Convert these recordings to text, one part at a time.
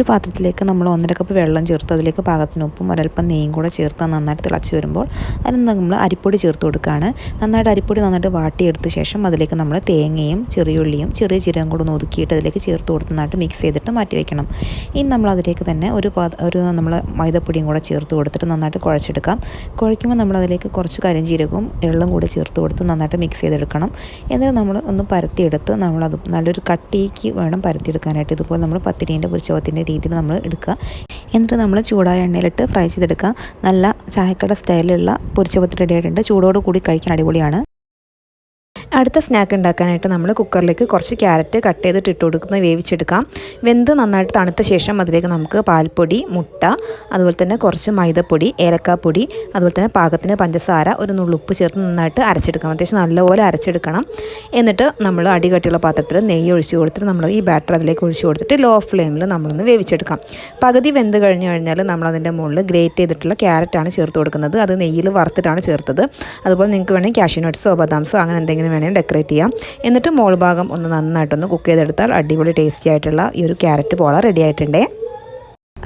ഒരു പാത്രത്തിലേക്ക് നമ്മൾ ഒന്നര കപ്പ് വെള്ളം ചേർത്ത് അതിലേക്ക് പാകത്തിന് ഉപ്പും ഒരൽപ്പം നെയ്യും കൂടെ ചേർത്ത് നന്നായിട്ട് തിളച്ച് വരുമ്പോൾ അതിന് നമ്മൾ അരിപ്പൊടി ചേർത്ത് കൊടുക്കുകയാണ്. നന്നായിട്ട് അരിപ്പൊടി നന്നായിട്ട് വാട്ടിയെടുത്ത ശേഷം അതിലേക്ക് നമ്മൾ തേങ്ങയും ചെറിയുള്ളിയും ചെറിയ ജീരകം കൂടെ ഒന്ന് ഒതുക്കിയിട്ട് അതിലേക്ക് ചേർത്ത് കൊടുത്ത് നന്നായിട്ട് മിക്സ് ചെയ്തിട്ട് മാറ്റി വയ്ക്കണം ഇനി നമ്മൾ അതിലേക്ക് തന്നെ ഒരു ഒരു നമ്മൾ മൈദപ്പൊടിയും കൂടെ ചേർത്ത് കൊടുത്തിട്ട് നന്നായിട്ട് കുഴച്ചെടുക്കാം. കുഴയ്ക്കുമ്പോൾ നമ്മൾ അതിലേക്ക് കുറച്ച് കരിഞ്ചീരകവും വെള്ളം കൂടി ചേർത്ത് കൊടുത്ത് നന്നായിട്ട് മിക്സ് ചെയ്തെടുക്കണം. എന്നിട്ട് നമ്മൾ ഒന്ന് പരത്തിയെടുത്ത് നമ്മളത് നല്ലൊരു കട്ടിക്ക് വേണം പരത്തിയെടുക്കാനായിട്ട്. ഇതുപോലെ നമ്മൾ പത്തിരീന്റെ പുരിച്ചോത്തിന്റെ രീതിയിൽ നമ്മൾ എടുക്കുക. എന്നിട്ട് നമ്മൾ ചൂടായ എണ്ണയിലിട്ട് ഫ്രൈ ചെയ്തെടുക്കുക. നല്ല ചായക്കട സ്റ്റൈലിലുള്ള പൊരിച്ചപത്ത് റെഡി ആയിട്ടുണ്ട്. ചൂടോട് കൂടി കഴിക്കാൻ അടിപൊളിയാണ്. അടുത്ത സ്നാക്ക് ഉണ്ടാക്കാനായിട്ട് നമ്മൾ കുക്കറിലേക്ക് കുറച്ച് ക്യാരറ്റ് കട്ട് ചെയ്തിട്ട് ഇട്ട് കൊടുക്കുന്ന വേവിച്ചെടുക്കാം. വെന്ത് നന്നായിട്ട് തണുത്ത ശേഷം അതിലേക്ക് നമുക്ക് പാൽപ്പൊടി മുട്ട അതുപോലെ തന്നെ കുറച്ച് മൈദപ്പൊടി ഏലക്കാപ്പൊടി അതുപോലെ തന്നെ പാകത്തിന് പഞ്ചസാര ഒരു നുള്ളുപ്പ് ചേർത്ത് നന്നായിട്ട് അരച്ചെടുക്കാം. അത്യാവശ്യം നല്ലപോലെ അരച്ചെടുക്കണം. എന്നിട്ട് നമ്മൾ അടികട്ടിയുള്ള പാത്രത്തിൽ നെയ്യ് ഒഴിച്ച് കൊടുത്തിട്ട് നമ്മൾ ഈ ബാറ്റർ അതിലേക്ക് ഒഴിച്ച് കൊടുത്തിട്ട് ലോ ഫ്ലെയിമിൽ നമ്മളൊന്ന് വേവിച്ചെടുക്കാം. പകുതി വെന്ത് കഴിഞ്ഞ് കഴിഞ്ഞാൽ നമ്മൾ അതിന്റെ മുകളിൽ ഗ്രേറ്റ് ചെയ്തിട്ടുള്ള ക്യാരറ്റാണ് ചേർത്ത് കൊടുക്കുന്നത്. അത് നെയ്യിൽ വറുത്തിട്ടാണ് ചേർത്തത്. അതുപോലെ നിങ്ങൾക്ക് വേണമെങ്കിൽ കാഷ്യൂ നട്ട്സോ ബദാംസോ അങ്ങനെ എന്തെങ്കിലും വേണമെങ്കിൽ ഡെക്കറേറ്റ് ചെയ്യാം. എന്നിട്ട് മോൾ ഭാഗം ഒന്ന് നന്നായിട്ടൊന്ന് കുക്ക് ചെയ്തെടുത്താൽ അടിപൊളി ടേസ്റ്റി ആയിട്ടുള്ള ഈ ഒരു ക്യാരറ്റ് പോള റെഡി ആയിട്ടുണ്ടേ.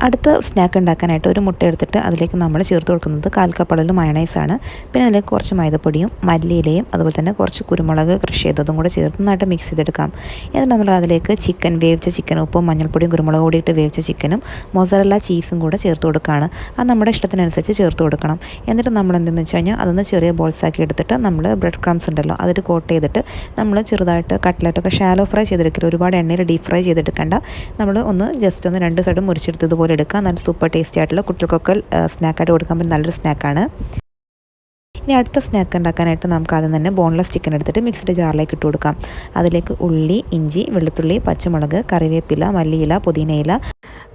അടുത്ത സ്നാക്ക് ഉണ്ടാക്കാനായിട്ട് ഒരു മുട്ട എടുത്തിട്ട് അതിലേക്ക് നമ്മൾ ചേർത്ത് കൊടുക്കുന്നത് കാൽക്കപ്പളലും മയണൈസാണ് പിന്നെ അതിലേക്ക് കുറച്ച് മൈദപ്പൊടിയും മല്ലിയിലയും അതുപോലെ തന്നെ കുറച്ച് കുരുമുളക് കൃഷി ചെയ്തതും കൂടെ ചേർത്ത് നന്നായിട്ട് മിക്സ് ചെയ്തെടുക്കാം. എന്നിട്ട് നമ്മൾ അതിലേക്ക് ചിക്കൻ വേവിച്ച ചിക്കൻ ഉപ്പും മഞ്ഞൾപ്പൊടിയും കുരുമുളക് കൂടി ഇട്ട് വേവിച്ച ചിക്കനും മൊസറല്ല ചീസും കൂടെ ചേർത്ത് കൊടുക്കുകയാണ്. അത് നമ്മുടെ ഇഷ്ടത്തിനനുസരിച്ച് ചേർത്ത് കൊടുക്കണം. എന്നിട്ട് നമ്മൾ എന്തെന്ന് വെച്ച് കഴിഞ്ഞാൽ അതൊന്ന് ചെറിയ ബോൾസാക്കി എടുത്തിട്ട് നമ്മൾ ബ്രെഡ് ക്രംസ് ഉണ്ടല്ലോ അതിൽ കോട്ട് ചെയ്തിട്ട് നമ്മൾ ചെറുതായിട്ട് കട്ട്ലറ്റൊക്കെ ഷാലോ ഫ്രൈ ചെയ്തെടുക്കരുത്. ഒരുപാട് എണ്ണയിൽ ഡീപ് ഫ്രൈ ചെയ്തെടുക്കേണ്ട. നമ്മൾ ഒന്ന് ജസ്റ്റ് ഒന്ന് രണ്ട് സൈഡും മുറിച്ചെടുത്ത് ഇതുപോലെ എടുക്കുക നല്ല സൂപ്പർ ടേസ്റ്റി ആയിട്ടുള്ള കുട്ടികൾക്കൊക്കെ സ്നാക്കായിട്ട് കൊടുക്കാൻ പറ്റുന്ന നല്ലൊരു സ്നാക്കാണ് ഇനി അടുത്ത സ്നാക്ക് ഉണ്ടാക്കാനായിട്ട് നമുക്ക് ആദ്യം തന്നെ ബോൺലെസ് ചിക്കൻ എടുത്തിട്ട് മിക്സ്ഡ് ജാറിലേക്ക് ഇട്ട് കൊടുക്കാം. അതിലേക്ക് ഉള്ളി ഇഞ്ചി വെളുത്തുള്ളി പച്ചമുളക് കറിവേപ്പില മല്ലിയില പുതിനയില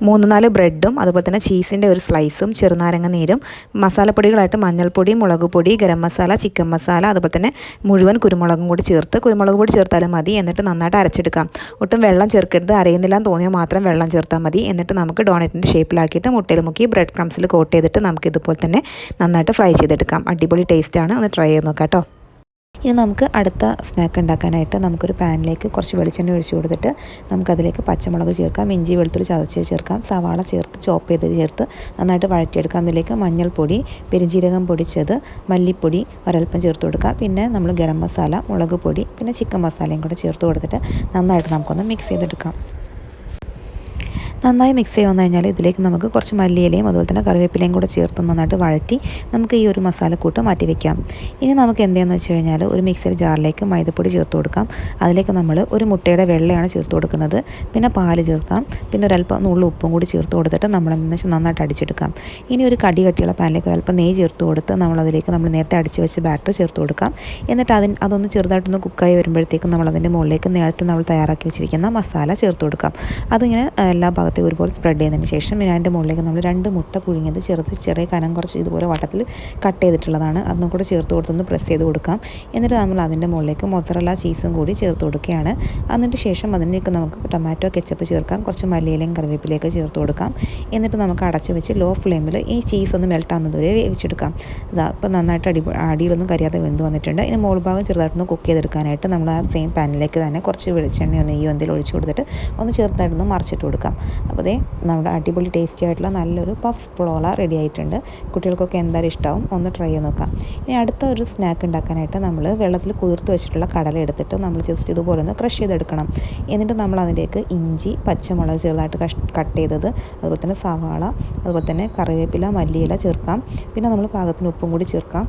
മൂന്ന് നാല് ബ്രെഡും അതുപോലെ തന്നെ ചീസിന്റെ ഒരു സ്ലൈസും ചെറുനാരങ്ങ നീരും മസാലപ്പൊടികളായിട്ട് മഞ്ഞൾപ്പൊടി മുളക് പൊടി ഗരം മസാല ചിക്കൻ മസാല അതുപോലെ തന്നെ മുഴുവൻ കുരുമുളകും കൂടി ചേർത്ത് കുരുമുളക് പൊടി ചേർത്താലും മതി എന്നിട്ട് നന്നായിട്ട് അരച്ചെടുക്കാം. ഒട്ടും വെള്ളം ചേർക്കരുത് അറിയുന്നില്ല എന്ന് തോന്നിയാൽ മാത്രം വെള്ളം ചേർത്താൽ മതി എന്നിട്ട് നമുക്ക് ഡോണറ്റിന്റെ ഷേപ്പിലാക്കിയിട്ട് മുട്ടയിൽ മുക്കി ബ്രെഡ് ക്രംസിൽ കോട്ട് ചെയ്തിട്ട് നമുക്ക് ഇതുപോലെ തന്നെ നന്നായിട്ട് ഫ്രൈ ചെയ്തെടുക്കാം. അടിപൊളി ടേസ്റ്റാണ് ഒന്ന് ട്രൈ ചെയ്ത് നോക്കാം കേട്ടോ ഇനി നമുക്ക് അടുത്ത സ്നാക്ക് ഉണ്ടാക്കാനായിട്ട് നമുക്കൊരു പാനിലേക്ക് കുറച്ച് വെളിച്ചെണ്ണ ഒഴിച്ചു കൊടുത്തിട്ട് നമുക്കതിലേക്ക് പച്ചമുളക് ചേർക്കാം. ഇഞ്ചി വെളുത്തുള്ളി ചതച്ച് ചേർക്കാം. സവാള ചേർത്ത് ചോപ്പ് ചെയ്ത് ചേർത്ത് നന്നായിട്ട് വഴറ്റിയെടുക്കാം. അതിലേക്ക് മഞ്ഞൾപ്പൊടി പെരുംജീരകം പൊടിച്ചത് മല്ലിപ്പൊടി ഒരൽപ്പം ചേർത്ത് കൊടുക്കാം. പിന്നെ നമ്മൾ ഗരം മസാല മുളക് പൊടി പിന്നെ ചിക്കൻ മസാലയും കൂടെ ചേർത്ത് കൊടുത്തിട്ട് നന്നായിട്ട് നമുക്കൊന്ന് മിക്സ് ചെയ്തെടുക്കാം. നന്നായി മിക്സ് ചെയ്ത് വന്നു കഴിഞ്ഞാൽ ഇതിലേക്ക് നമുക്ക് കുറച്ച് മല്ലിയിലയും അതുപോലെ തന്നെ കറിവേപ്പിലയും കൂടെ ചേർത്ത് നന്നായിട്ട് വഴറ്റി നമുക്ക് ഈ ഒരു മസാലക്കൂട്ട് മാറ്റി വെക്കാം. ഇനി നമുക്ക് എന്തെന്ന് വെച്ച് കഴിഞ്ഞാൽ ഒരു മിക്സർ ജാറിലേക്ക് മൈദപ്പൊടി ചേർത്ത് കൊടുക്കാം. അതിലേക്ക് നമ്മൾ ഒരു മുട്ടയുടെ വെള്ളയാണ് ചേർത്ത് കൊടുക്കുന്നത്. പിന്നെ പാൽ ചേർക്കാം. പിന്നെ ഒരല്പം നുള്ളു ഉപ്പും കൂടി ചേർത്ത് കൊടുത്തിട്ട് നമ്മൾ എന്താ വെച്ചാൽ നന്നായിട്ട് അടിച്ചെടുക്കാം. ഇനി ഒരു കടി കട്ടിയുള്ള പാനിലേക്ക് ഒരല്പം നെയ്യ് ചേർത്ത് കൊടുത്ത് നമ്മളതിലേക്ക് നമ്മൾ നേരത്തെ അടിച്ച് വെച്ച് ബാറ്റർ ചേർത്ത് കൊടുക്കാം. എന്നിട്ട് അതിന് അതൊന്ന് ചെറുതായിട്ടൊന്ന് കുക്കായി വരുമ്പോഴത്തേക്കും നമ്മൾ അതിന്റെ മുകളിലേക്ക് നേരത്തെ നമ്മൾ തയ്യാറാക്കി വെച്ചിരിക്കുന്ന മസാല ചേർത്ത് കൊടുക്കാം. അതിങ്ങനെ എല്ലാ ഭാഗത്തേക്കും ഒരുപോലെ സ്പ്രെഡ് ചെയ്തതിന് ശേഷം പിന്നെ അതിന്റെ മുകളിലേക്ക് നമ്മൾ രണ്ട് മുട്ട പുഴുങ്ങിയത് ചെറുത് ചെറിയ കനം കുറച്ച് ഇതുപോലെ വട്ടത്തിൽ കട്ട് ചെയ്തിട്ടുള്ളതാണ്. അതും കൂടെ ചേർത്ത് കൊടുത്തൊന്ന് പ്രസ് ചെയ്ത് കൊടുക്കാം. എന്നിട്ട് നമ്മൾ അതിന്റെ മുകളിലേക്ക് മൊസറല്ല ചീസും കൂടി ചേർത്ത് കൊടുക്കുകയാണ്. എന്നിട്ട് ശേഷം അതിലേക്ക് നമുക്ക് ടൊമാറ്റോ കെച്ചപ്പ് ചേർക്കാം. കുറച്ച് മല്ലിയിലയും കറിവേപ്പിലേക്ക് ചേർത്ത് കൊടുക്കാം. എന്നിട്ട് നമുക്ക് അടച്ച് വെച്ച് ലോ ഫ്ലെയിമിൽ ഈ ചീസ് ഒന്ന് മെൽറ്റ് ആകുന്നത് വരെ വേവിച്ചെടുക്കാം. ഇതാ ഇപ്പോൾ നന്നായിട്ട് അടി അടിയിലൊന്നും കരിയാതെ വെന്ത് വന്നിട്ടുണ്ട്. ഇനി മോൾ ഭാഗം ചെറുതായിട്ടൊന്ന് കുക്ക് ചെയ്തെടുക്കാനായിട്ട് നമ്മൾ ആ സെയിം പാനിലേക്ക് തന്നെ കുറച്ച് വെളിച്ചെണ്ണയോ നെയ്യോ എന്തെങ്കിലും ഒഴിച്ച് കൊടുത്തിട്ട് ഒന്ന് ചെറുതായിട്ടൊന്ന് മറിച്ചിട്ട് കൊടുക്കാം. അപ്പോൾ ദേ നമ്മുടെ അടിപൊളി ടേസ്റ്റി ആയിട്ടുള്ള നല്ലൊരു പഫ് പൊളോള റെഡി ആയിട്ടുണ്ട്. കുട്ടികൾക്കൊക്കെ എന്തായാലും ഇഷ്ടമാവും ഒന്ന് ട്രൈ ചെയ്ത് നോക്കാം. ഇനി അടുത്ത ഒരു സ്നാക്ക് ഉണ്ടാക്കാനായിട്ട് നമ്മൾ വെള്ളത്തിൽ കുതിർത്ത് വെച്ചിട്ടുള്ള കടല എടുത്തിട്ട് നമ്മൾ ജസ്റ്റ് ഇതുപോലെ ഒന്ന് ക്രഷ് ചെയ്തെടുക്കണം. എന്നിട്ട് നമ്മൾ അതിലേക്ക് ഇഞ്ചി പച്ചമുളക് ചെറുതായിട്ട് കട്ട് ചെയ്തത്. അതുപോലെ തന്നെ സവാള അതുപോലെ തന്നെ കറിവേപ്പില മല്ലിയില ചേർക്കാം. പിന്നെ നമ്മൾ പാകത്തിന് ഉപ്പും കൂടി ചേർക്കാം.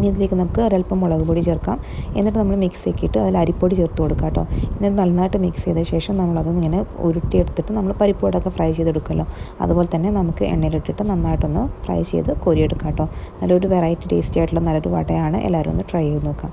ഇനി ഇതിലേക്ക് നമുക്ക് ഒരല്പം മുളക് പൊടി ചേർക്കാം. എന്നിട്ട് നമ്മൾ മിക്സ് ആക്കിയിട്ട് അതിൽ അരിപ്പൊടി ചേർത്ത് കൊടുക്കാം കേട്ടോ. എന്നിട്ട് നന്നായിട്ട് മിക്സ് ചെയ്ത ശേഷം നമ്മളത് ഇങ്ങനെ ഉരുട്ടിയെടുത്തിട്ട് നമ്മൾ പരിപ്പോടൊക്കെ ഫ്രൈ ചെയ്തെടുക്കുമല്ലോ. അതുപോലെ തന്നെ നമുക്ക് എണ്ണയിലിട്ടിട്ട് നന്നായിട്ടൊന്ന് ഫ്രൈ ചെയ്ത് കോരിയെടുക്കാം കേട്ടോ. നല്ലൊരു വെറൈറ്റി ടേസ്റ്റി ആയിട്ടുള്ള നല്ലൊരു വടയാണ്. എല്ലാവരും ഒന്ന് ട്രൈ ചെയ്ത് നോക്കാം.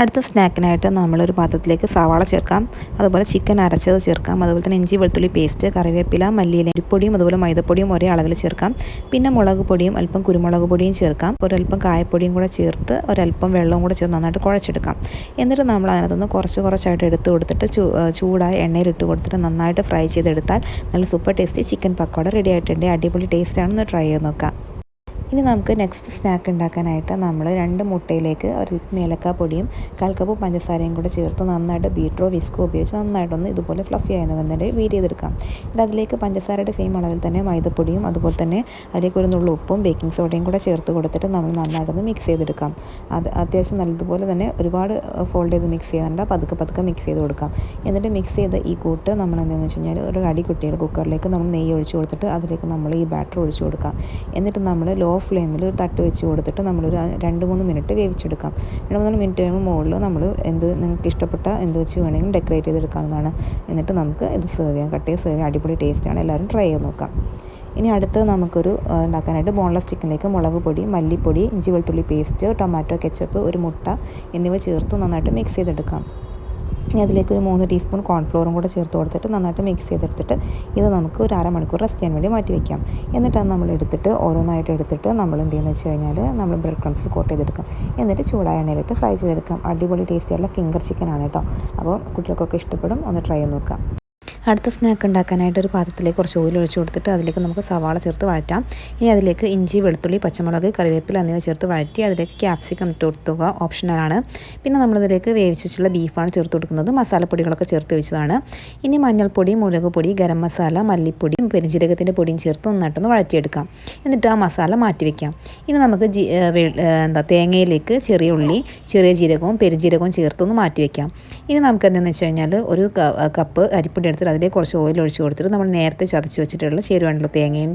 അടുത്ത സ്നാക്കിനായിട്ട് നമ്മളൊരു പാത്രത്തിലേക്ക് സവാള ചേർക്കാം. അതുപോലെ ചിക്കൻ അരച്ചത് ചേർക്കാം. അതുപോലെ തന്നെ ഇഞ്ചി വെളുത്തുള്ളി പേസ്റ്റ് കറിവേപ്പില മല്ലിയില അരിപ്പൊടിയും അതുപോലെ മൈദപ്പൊടിയും ഒരേ അളവിൽ ചേർക്കാം. പിന്നെ മുളക് പൊടിയും അല്പം കുരുമുളക് പൊടിയും ചേർക്കാം. ഒരല്പം കായപ്പൊടിയും കൂടെ ചേർത്ത് ഒരല്പം വെള്ളവും കൂടെ ചേർത്ത് നന്നായിട്ട് കുഴച്ചെടുക്കാം. എന്നിട്ട് നമ്മൾ അതിനകത്തുനിന്ന് കുറച്ച് കുറച്ചായിട്ട് എടുത്ത് കൊടുത്തിട്ട് ചൂടായ എണ്ണയിൽ ഇട്ട് കൊടുത്തിട്ട് നന്നായിട്ട് ഫ്രൈ ചെയ്തെടുത്താൽ നല്ല super tasty chicken pakoda ready ആയിട്ടുണ്ട്. അടിപൊളി ടേസ്റ്റാണെന്ന് ട്രൈ ചെയ്ത് നോക്കാം. ഇനി നമുക്ക് നെക്സ്റ്റ് സ്നാക്ക് ഉണ്ടാക്കാനായിട്ട് നമ്മൾ രണ്ട് മുട്ടയിലേക്ക് ഒരു ഏലക്ക പൊടിയും കാൽ കപ്പ് പഞ്ചസാരയും കൂടെ ചേർത്ത് നന്നായിട്ട് ബീട്രോ വിസ്കോ ഉപയോഗിച്ച് നന്നായിട്ടൊന്ന് ഇതുപോലെ ഫ്ലഫി ആയെന്ന് വന്നിട്ട് വീട് ചെയ്തെടുക്കാം. ഇത് അതിലേക്ക് പഞ്ചസാരയുടെ സെയിം അളവിൽ തന്നെ മൈദപ്പൊടിയും അതുപോലെ തന്നെ അതിലേക്ക് ഒരു നുള്ള ഉപ്പും ബേക്കിംഗ് സോഡയും കൂടെ ചേർത്ത് കൊടുത്തിട്ട് നമ്മൾ നന്നായിട്ടൊന്ന് മിക്സ് ചെയ്തെടുക്കാം. അത് അത്യാവശ്യം നല്ലതുപോലെ തന്നെ ഒരുപാട് ഫോൾഡ് ചെയ്ത് മിക്സ് ചെയ്യാറുണ്ട് പതുക്കെ പതുക്കെ മിക്സ് ചെയ്ത് കൊടുക്കാം. എന്നിട്ട് മിക്സ് ചെയ്ത് ഈ കൂട്ട് നമ്മൾ എന്താണെന്ന് വെച്ച് കഴിഞ്ഞാൽ ഒരു അടി കുട്ടിയുടെ കുക്കറിലേക്ക് നമ്മൾ നെയ്യ് ഒഴിച്ച് കൊടുത്തിട്ട് അതിലേക്ക് നമ്മൾ ഈ ബാറ്റർ ഒഴിച്ച് കൊടുക്കാം. എന്നിട്ട് നമ്മൾ ലോ ഫ്ലെയിമിൽ ഒരു തട്ട് വെച്ച് കൊടുത്തിട്ട് നമ്മളൊരു രണ്ട് മൂന്ന് മിനിറ്റ് വേവിച്ചെടുക്കാം. രണ്ട് മൂന്ന് മിനിറ്റ് കഴിയുമ്പോൾ മുകളിൽ നമ്മൾ എന്ത് നിങ്ങൾക്ക് ഇഷ്ടപ്പെട്ട എന്ത് വെച്ച് വേണമെങ്കിലും ഡെക്കറേറ്റ് ചെയ്തെടുക്കാവുന്നതാണ്. എന്നിട്ട് നമുക്ക് ഇത് സെർവ് ചെയ്യാം. കട്ട് ചെയ്ത് സെർവ് ചെയ്യാം. അടിപൊളി ടേസ്റ്റാണ് എല്ലാവരും ട്രൈ ചെയ്ത് നോക്കാം. ഇനി അടുത്ത് നമുക്കൊരു ഉണ്ടാക്കാനായിട്ട് ബോൺലെസ് ചിക്കനിലേക്ക് മുളക് പൊടി മല്ലിപ്പൊടി ഇഞ്ചി വെളുത്തുള്ളി പേസ്റ്റ് ടൊമാറ്റോ കെച്ചപ്പ് ഒരു മുട്ട എന്നിവ ചേർത്ത് നന്നായിട്ട് മിക്സ് ചെയ്തെടുക്കാം. ഇനി അതിലേക്ക് ഒരു മൂന്ന് ടീസ്പൂൺ കോൺഫ്ലോറും കൂടെ ചേർത്ത് കൊടുത്തിട്ട് നന്നായിട്ട് മിക്സ് ചെയ്തെടുത്തിട്ട് ഇത് നമുക്ക് ഒരു അരമണിക്കൂർ റെസ്റ്റ് ചെയ്യാൻ വേണ്ടി മാറ്റി വയ്ക്കാം എന്നിട്ട് നമ്മൾ എടുത്തിട്ട് ഓരോന്നായിട്ട് എടുത്തിട്ട് നമ്മൾ എന്ത് ചെയ്യുന്നത് വെച്ച് കഴിഞ്ഞാൽ നമ്മൾ ബ്രെഡ് ക്രംസിൽ കോട്ട് ചെയ്തെടുക്കാം. എന്നിട്ട് ചൂടായ എണ്ണയിലിട്ട് ഫ്രൈ ചെയ്തെടുക്കാം. അടിപൊളി ടേസ്റ്റിയുള്ള ഫിംഗർ ചിക്കൻ ആണ് കേട്ടോ. അപ്പോൾ കുട്ടികൾക്കൊക്കെ ഇഷ്ടപ്പെടും. ഒന്ന് ട്രൈ ചെയ്ത് നോക്കാം. അടുത്ത സ്നാക്ക് ഉണ്ടാക്കാനായിട്ട് ഒരു പാത്രത്തിലേക്ക് കുറച്ച് ഓയിൽ ഒഴിച്ച് കൊടുത്തിട്ട് അതിലേക്ക് നമുക്ക് സവാള ചേർത്ത് വഴറ്റാം. ഇനി അതിലേക്ക് ഇഞ്ചി വെളുത്തുള്ളി പച്ചമുളക് കറിവേപ്പില എന്നിവ ചേർത്ത് വഴറ്റി അതിലേക്ക് ക്യാപ്സിക്കം ഇട്ട് കൊടുത്തുക ഓപ്ഷണലാണ് പിന്നെ നമ്മളിതിലേക്ക് വേവിച്ചിട്ടുള്ള ബീഫാണ് ചേർത്ത് കൊടുക്കുന്നത്. മസാലപ്പൊടികളൊക്കെ ചേർത്ത് വെച്ചതാണ്. ഇനി മഞ്ഞൾപ്പൊടി മുളക് പൊടി ഗരം മസാല മല്ലിപ്പൊടി പെരുജീരകത്തിന്റെ പൊടിയും ചേർത്ത് നന്നായിട്ടൊന്ന് വഴറ്റിയെടുക്കാം. എന്നിട്ട് ആ മസാല മാറ്റി വയ്ക്കാം ഇനി നമുക്ക് എന്താ തേങ്ങയിലേക്ക് ചെറിയ ഉള്ളി ചെറിയ ജീരകവും പെരുജീരകവും ചേർത്തൊന്ന് മാറ്റി വയ്ക്കാം ഇനി നമുക്ക് എന്താണെന്ന് വെച്ച് കഴിഞ്ഞാൽ ഒരു കപ്പ് അരിപ്പൊടി എടുത്തിട്ട് അതിലേക്ക് കുറച്ച് ഓയിൽ ഒഴിച്ച് കൊടുത്തിട്ട് നമ്മൾ നേരത്തെ ചതച്ച് വെച്ചിട്ടുള്ള ചേരുവാണല്ലോ തേങ്ങയും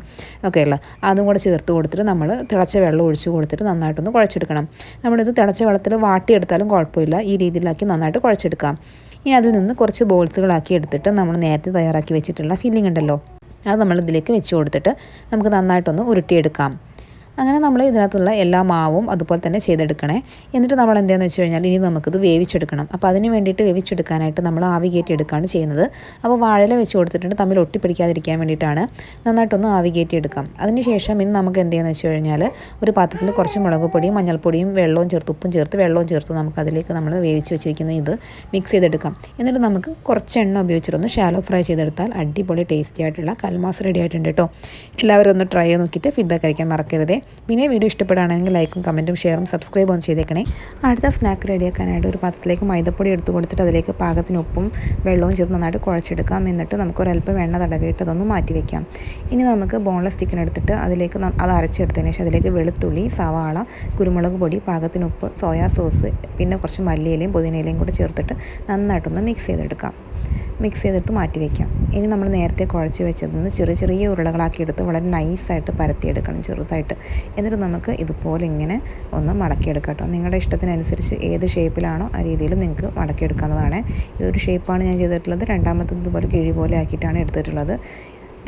ഒക്കെയുള്ള അതും കൂടെ ചേർത്ത് കൊടുത്തിട്ട് നമ്മൾ തിളച്ച വെള്ളം ഒഴിച്ച് കൊടുത്തിട്ട് നന്നായിട്ടൊന്ന് കുഴച്ചെടുക്കണം. നമ്മളിത് തിളച്ച വെള്ളത്തിൽ വാട്ടിയെടുത്താലും കുഴപ്പമില്ല. ഈ രീതിയിലാക്കി നന്നായിട്ട് കുഴച്ചെടുക്കാം. ഇനി അതിൽ നിന്ന് കുറച്ച് ബോൾസുകളാക്കി എടുത്തിട്ട് നമ്മൾ നേരത്തെ തയ്യാറാക്കി വെച്ചിട്ടുള്ള ഫില്ലിംഗ് ഉണ്ടല്ലോ. അത് നമ്മൾ ഇതിലേക്ക് വെച്ച് കൊടുത്തിട്ട് നമുക്ക് നന്നായിട്ടൊന്ന് ഉരുട്ടിയെടുക്കാം. അങ്ങനെ നമ്മൾ ഇതിനകത്തുള്ള എല്ലാ മാവും അതുപോലെ തന്നെ ചെയ്തെടുക്കണേ. എന്നിട്ട് നമ്മൾ എന്താണെന്ന് വെച്ച് കഴിഞ്ഞാൽ ഇനി നമുക്കിത് വേവിച്ചെടുക്കണം. അപ്പോൾ അതിന് വേണ്ടിയിട്ട് വേവിച്ചെടുക്കാനായിട്ട് നമ്മൾ ആവി കയറ്റി എടുക്കുകയാണ് ചെയ്യുന്നത്. അപ്പോൾ വാഴല വെച്ച് കൊടുത്തിട്ടുണ്ട്. തമ്മിൽ ഒട്ടിപ്പിടിക്കാതിരിക്കാൻ വേണ്ടിയിട്ടാണ് നന്നായിട്ടൊന്ന് ആവി കയറ്റി എടുക്കാം അതിനുശേഷം ഇനി നമുക്ക് എന്ത് ചെയ്യുന്നത് വെച്ച് കഴിഞ്ഞാൽ ഒരു പാത്രത്തിൽ കുറച്ച് മുളക് പൊടിയും മഞ്ഞൾപ്പൊടിയും വെള്ളവും ചേർത്ത് ഉപ്പും ചേർത്ത് വെള്ളവും ചേർത്ത് നമുക്ക് അതിലേക്ക് നമ്മൾ വേവിച്ച് വെച്ചിരിക്കുന്ന ഇത് മിക്സ് ചെയ്തെടുക്കാം. എന്നിട്ട് നമുക്ക് കുറച്ച് എണ്ണ ഉപയോഗിച്ചിട്ടൊന്ന് ഷാലോ ഫ്രൈ ചെയ്തെടുത്താൽ അടിപൊളി ടേസ്റ്റി ആയിട്ടുള്ള കൽമാസ് റെഡി ആയിട്ടുണ്ട് കേട്ടോ എല്ലാവരും ഒന്ന് ട്രൈ ചെയ്ത് നോക്കിയിട്ട് ഫീഡ്ബാക്ക് അയക്കാൻ മറക്കരുതേ. പിന്നെ വീഡിയോ ഇഷ്ടപ്പെടുകയാണെങ്കിൽ ലൈക്കും കമന്റും ഷെയറും സബ്സ്ക്രൈബും ചെയ്തേക്കണേ. അടുത്ത സ്നാക്ക് റെഡിയാക്കാനായിട്ട് ഒരു പാത്രത്തിലേക്ക് മൈദപ്പൊടി എടുത്ത് കൊടുത്തിട്ട് അതിലേക്ക് പാകത്തിന് ഉപ്പും വെള്ളവും ചേർത്ത് നന്നായിട്ട് കുഴച്ചെടുക്കാം. എന്നിട്ട് നമുക്കൊരല്പം എണ്ണ തടവിയിട്ട് അതൊന്ന് മാറ്റി വയ്ക്കാം ഇനി നമുക്ക് ബോൺലെസ് ചിക്കൻ എടുത്തിട്ട് അതിലേക്ക് അത് അരച്ചെടുത്തതിന് ശേഷം അതിലേക്ക് വെളുത്തുള്ളി സവാള കുരുമുളക് പൊടി പാകത്തിന് ഉപ്പ് സോയാ സോസ് പിന്നെ കുറച്ച് മല്ലിയിലയും പുതിനയിലയും കൂടെ ചേർത്തിട്ട് നന്നായിട്ടൊന്ന് മിക്സ് ചെയ്തെടുക്കാം. മിക്സ് ചെയ്തെടുത്ത് മാറ്റി വയ്ക്കാം ഇനി നമ്മൾ നേരത്തെ കുഴച്ച് വെച്ചതിൽ നിന്ന് ചെറിയ ചെറിയ ഉരുളകളാക്കി എടുത്ത് വളരെ നൈസായിട്ട് പരത്തിയെടുക്കണം ചെറുതായിട്ട്. എന്നിട്ട് നമുക്ക് ഇതുപോലെ ഇങ്ങനെ ഒന്ന് മടക്കിയെടുക്കാം കേട്ടോ. നിങ്ങളുടെ ഇഷ്ടത്തിനനുസരിച്ച് ഏത് ഷേപ്പിലാണോ ആ രീതിയിൽ നിങ്ങൾക്ക് മടക്കിയെടുക്കാവുന്നതാണ്. ഒരു ഷേപ്പാണ് ഞാൻ ചെയ്തിട്ടുള്ളത്. രണ്ടാമത്തേത് ഇതുപോലെ കിഴി പോലെ ആക്കിയിട്ടാണ് എടുത്തിട്ടുള്ളത്.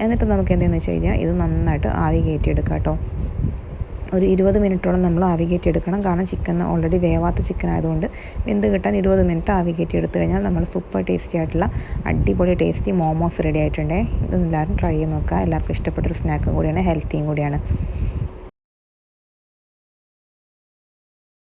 എന്നിട്ട് നമുക്ക് എന്തെന്ന് വെച്ച് കഴിഞ്ഞാൽ ഇത് നന്നായിട്ട് ആവി കയറ്റിയെടുക്കാം കേട്ടോ. ഒരു ഇരുപത് മിനിറ്റോളം നമ്മൾ ആവികേറ്റി എടുക്കണം കാരണം ചിക്കൻ ഓൾറെഡി വേവാത്ത ചിക്കൻ ആയതുകൊണ്ട് വെന്ത് കിട്ടാൻ ഇരുപത് മിനിറ്റ് ആവി കയറ്റി എടുത്തു കഴിഞ്ഞാൽ നമ്മൾ സൂപ്പർ ടേസ്റ്റി ആയിട്ടുള്ള അടിപൊളി ടേസ്റ്റി മോമോസ് റെഡി ആയിട്ടുണ്ട്. ഇത് എല്ലാവരും ട്രൈ ചെയ്ത് നോക്കുക. എല്ലാവർക്കും ഇഷ്ടപ്പെട്ടൊരു സ്നാക്കും കൂടിയാണ് ഹെൽത്തിയും കൂടിയാണ്.